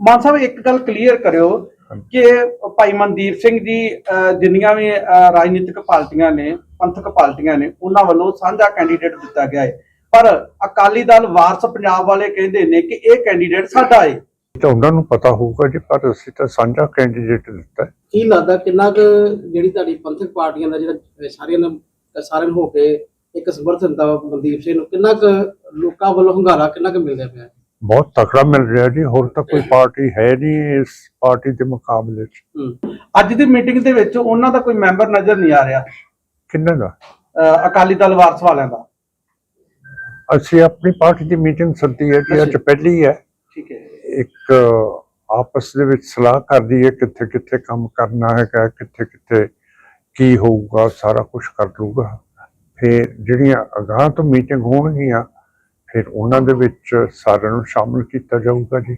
ਮਾਨ ਸਾਹਿਬ ਇੱਕ ਗੱਲ ਕਲੀਅਰ ਕਰਿਓ ਕਿ ਭਾਈ ਮਨਦੀਪ ਸਿੰਘ ਜੀ ਜਿੰਨੀਆਂ ਵੀ ਰਾਜਨੀਤਿਕ ਪਾਰਟੀਆਂ ਨੇ ਪੰਥਕ ਪਾਰਟੀਆਂ ਨੇ ਉਹਨਾਂ ਵੱਲੋਂ ਸਾਂਝਾ ਕੈਂਡੀਡੇਟ ਦਿੱਤਾ ਗਿਆ ਹੈ ਪਰ ਅਕਾਲੀ ਦਲ ਵਾਰਸ ਪੰਜਾਬ ਵਾਲੇ ਕਹਿੰਦੇ ਨੇ ਕਿ ਇਹ ਕੈਂਡੀਡੇਟ ਸਾਡਾ ਹੈ ਤਾਂ ਉਹਨਾਂ ਨੂੰ ਪਤਾ ਹੋਊਗਾ ਜੀ ਪਰ ਅਸੀਂ ਤਾਂ ਸਾਂਝਾ ਕੈਂਡੀਡੇਟ ਦਿੱਤਾ ਹੈ। ਕੀ ਲੱਗਦਾ ਕਿੰਨਾ ਕੁ ਜਿਹੜੀ ਤੁਹਾਡੀ ਪੰਥਕ ਪਾਰਟੀਆਂ ਦਾ ਜਿਹੜਾ ਸਾਰਿਆਂ ਨੂੰ ਸਾਰਿਆਂ ਨੂੰ ਹੋ ਕੇ ਇੱਕ ਸਮਰਥਨ ਦਾ ਮਨਦੀਪ ਸਿੰਘ ਨੂੰ ਕਿੰਨਾ ਕੁ ਲੋਕਾਂ ਵੱਲੋਂ ਹੰਗਾਰਾ ਕਿੰਨਾ ਕੁ ਮਿਲ ਰਿਹਾ ਪਿਆ? ਬਹੁਤ ਤਕੜਾ ਮਿਲ ਰਿਹਾ ਜੀ ਹੋਰ ਤਾਂ ਕੋਈ ਪਾਰਟੀ ਹੈ ਨਹੀਂ ਇਸ ਪਾਰਟੀ ਦੇ ਮੁਕਾਬਲੇ 'ਚ। ਅੱਜ ਦੀ ਮੀਟਿੰਗ ਦੇ ਵਿੱਚ ਉਹਨਾਂ ਦਾ ਕੋਈ ਮੈਂਬਰ ਨਜ਼ਰ ਨਹੀਂ ਆ ਰਿਹਾ? ਕਿੰਨੇ ਦਾ? ਅਕਾਲੀ ਦਲ ਵਾਰਸ ਵਾਲਿਆਂ ਦਾ। ਅਸੀਂ ਆਪਣੀ ਪਾਰਟੀ ਦੀ ਮੀਟਿੰਗ ਸੱਦੀ ਹੈ ਜੀ ਅੱਜ। ਪਹਿਲੀ ਹੈ। ਠੀਕ ਹੈ। ਇੱਕ ਆਪਸ ਦੇ ਵਿੱਚ ਸਲਾਹ ਕਰਦੀ ਹੈ ਕਿੱਥੇ ਕਿੱਥੇ ਕੰਮ ਕਰਨਾ ਹੈਗਾ ਕਿੱਥੇ ਕਿੱਥੇ ਕੀ ਹੋਊਗਾ ਸਾਰਾ ਕੁਝ ਕਰ ਲੂਗਾ ਫਿਰ ਜਿਹੜੀਆਂ ਅਗਾਹ ਤੋਂ ਮੀਟਿੰਗ ਹੋਣਗੀਆਂ ਫਿਰ ਉਹਨਾਂ ਦੇ ਵਿੱਚ ਸਾਰਿਆਂ ਨੂੰ ਸ਼ਾਮਲ ਕੀਤਾ ਜਾਊਗਾ ਜੀ।